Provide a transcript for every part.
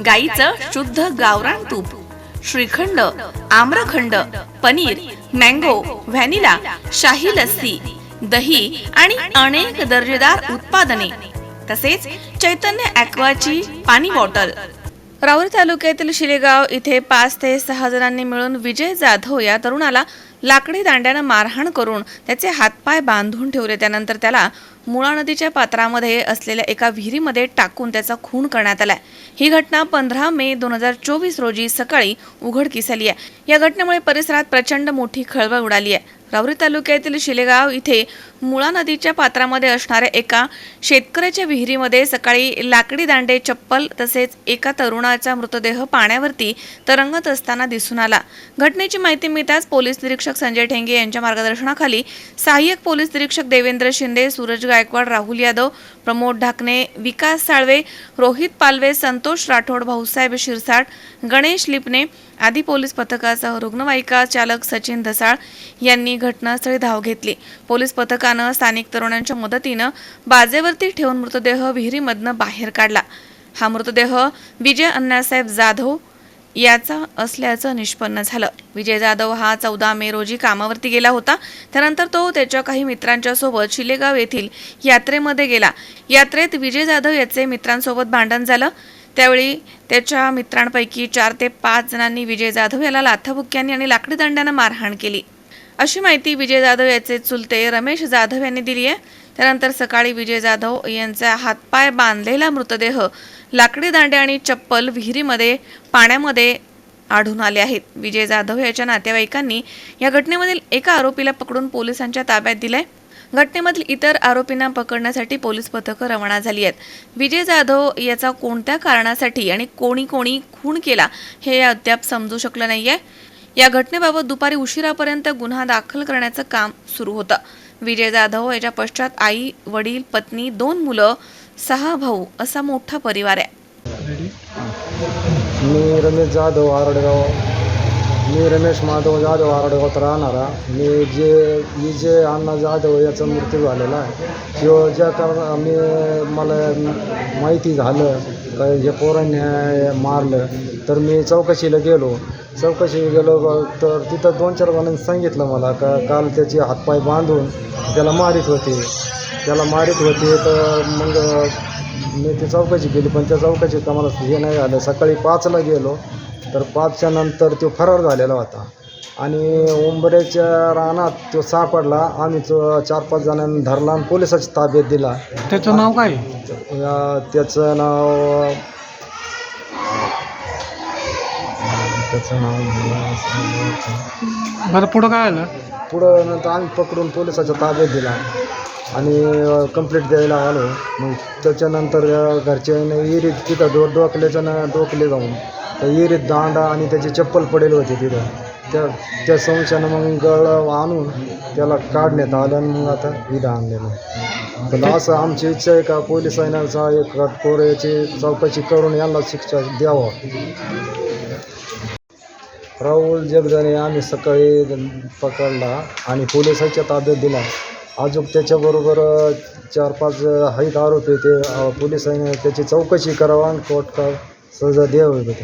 गाईचं शुद्ध गावरान तूप श्रीखंड आम्रखंड पनीर मँगो व्हॅनिला शाही लस्सी दही आणि अनेक दर्जेदार उत्पादने. तसेच चैतन्य ॲक्वाची पाणी बॉटल. रावरी तालुक्यातील शिलेगाव इथे पाच ते सहा जणांनी मिळून विजय जाधव या तरुणाला लाकडी दांड्यानं मारहाण करून त्याचे हातपाय बांधून ठेवले. त्यानंतर त्याला मुळा नदीच्या पात्रामध्ये असलेल्या एका विहिरीमध्ये टाकून त्याचा खून करण्यात आलाय. ही घटना पंधरा मे दोन हजार चोवीस रोजी सकाळी उघडकीस आली आहे या घटनेमुळे परिसरात प्रचंड मोठी खळबळ उडाली आहे राहुरी तालुक्यातील शिलेगाव इथे मुळा नदीच्या पात्रामध्ये असणाऱ्या एका शेतकऱ्याच्या विहिरीमध्ये सकाळी लाकडी दांडे चप्पल तसेच एका तरुणाचा मृतदेह पाण्यावरती तरंगत असताना दिसून आला. घटनेची माहिती मिळताच पोलीस निरीक्षक संजय ठेंगे यांच्या मार्गदर्शनाखाली सहाय्यक पोलीस निरीक्षक देवेंद्र शिंदे सूरज गायकवाड राहुल यादव प्रमोद ढाकणे विकास साळवे रोहित पालवे संतोष राठोड भाऊसाहेब शिरसाट गणेश लिपणे आधी पोलीस पथकासह रुग्णवाहिका चालक सचिन धसाळ यांनी घटनास्थळी धाव घेतली. पोलीस पथकानं स्थानिक तरुणांच्या मदतीनं बाजेवरती ठेवून मृतदेह विहिरीमधनं बाहेर काढला. हा मृतदेह विजय अण्णासाहेब जाधव याचा असल्याचं निष्पन्न झालं. विजय जाधव हा चौदा मे रोजी कामावरती गेला होता. त्यानंतर तो त्याच्या काही मित्रांच्या सोबत शिलेगाव येथील यात्रेमध्ये गेला. यात्रेत विजय जाधव याचे मित्रांसोबत भांडण झालं. त्यावेळी त्याच्या मित्रांपैकी चार ते पाच जणांनी विजय जाधव याला लाथाबुक्क्यांनी आणि लाकडी दंड्यानं मारहाण केली. अशी माहिती विजय जाधव याचे चुलते रमेश जाधव यांनी दिली आहे. त्यानंतर सकाळी विजय जाधव यांचा हातपाय बांधलेला मृतदेह लाकडी दांडे आणि चप्पल विहिरीमध्ये पाण्यामध्ये आढळून आले आहेत. विजय जाधव याच्या नातेवाईकांनी या घटनेमधील एका आरोपीला पकडून पोलिसांच्या ताब्यात दिलंय. घटनेमधील इतर आरोपींना पकडण्यासाठी पोलीस पथकं रवाना झाली आहेत. विजय जाधव याचा कोणत्या कारणासाठी आणि कोणी कोणी खून केला हे अद्याप समजू शकलं नाहीये. या घटनेबाबत दुपारी उशिरापर्यंत गुन्हा दाखल करण्याचं काम सुरू होतं. विजय जाधव याच्या पश्चात आई वडील पत्नी दोन मुलं सहा भाऊ असा मोठा परिवार आहे. मी रमेश जाधव आरडगाव. मी रमेश माधव जाधव आरडगावत राहणारा. मी जे मी जे अण्णा जाधव याचा मृत्यू झालेला आहे. किंवा ज्या कारण मी मला माहिती झालं का हे पोरांनी मारलं तर मी चौकशीला गेलो. चौकशी गेलो तर तिथं दोन चार जणांनी सांगितलं मला का काल त्याचे हातपाय बांधून त्याला मारित होते. त्याला मारित होते तर मग मी ती चौकशी केली पण त्या चौकशीत आम्हाला हे नाही झालं. सकाळी पाचला गेलो तर पाचच्या नंतर तो फरार झालेला होता. आणि उंबऱ्याच्या रानात तो सापडला. आम्ही तो चार पाच जणांनी धरला आणि पोलिसाच्या ताब्यात दिला. त्याचं नाव काय? त्याचं नाव त्याचं नाव बरं पुढं काय आलं? पुढं नंतर आम्ही पकडून पोलिसाच्या ताब्यात दिला. आणि कंप्लेंट द्यायला आलो. मग त्याच्यानंतर घरच्याने विहिरीत तिथं डो डोकल्याच्या ना डोकले जाऊन त्या विहिरीत दांडा आणि त्याची चप्पल पडेल होती तिथं. त्या त्या संशयानं मग गळ आणून त्याला काढण्यात आलं आणि मग आता इथं आणलेलं पण असं आमची इच्छा आहे का पोलिसांचा एक कठोर याची चौकशी करून यांना शिक्षा द्यावं? राहुल जगदाने आम्ही सकाळी पकडला आणि पोलिसाच्या ताब्यात दिला. अजून त्याच्याबरोबर चार पाच आहेत आरोपी ते पोलिसांनी त्याची चौकशी करावा आणि कोर्ट का सजा द्यावी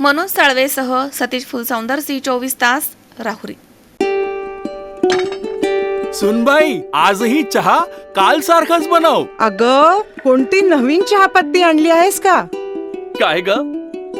मनोज साळवेसह सतीश फुलसौंदर सी चोवीस तास राहुरी. सुनबाई आजही चहा काल सारखाच बनव. अग कोणती नवीन चहापत्ती आणली आहेस का? काय ग?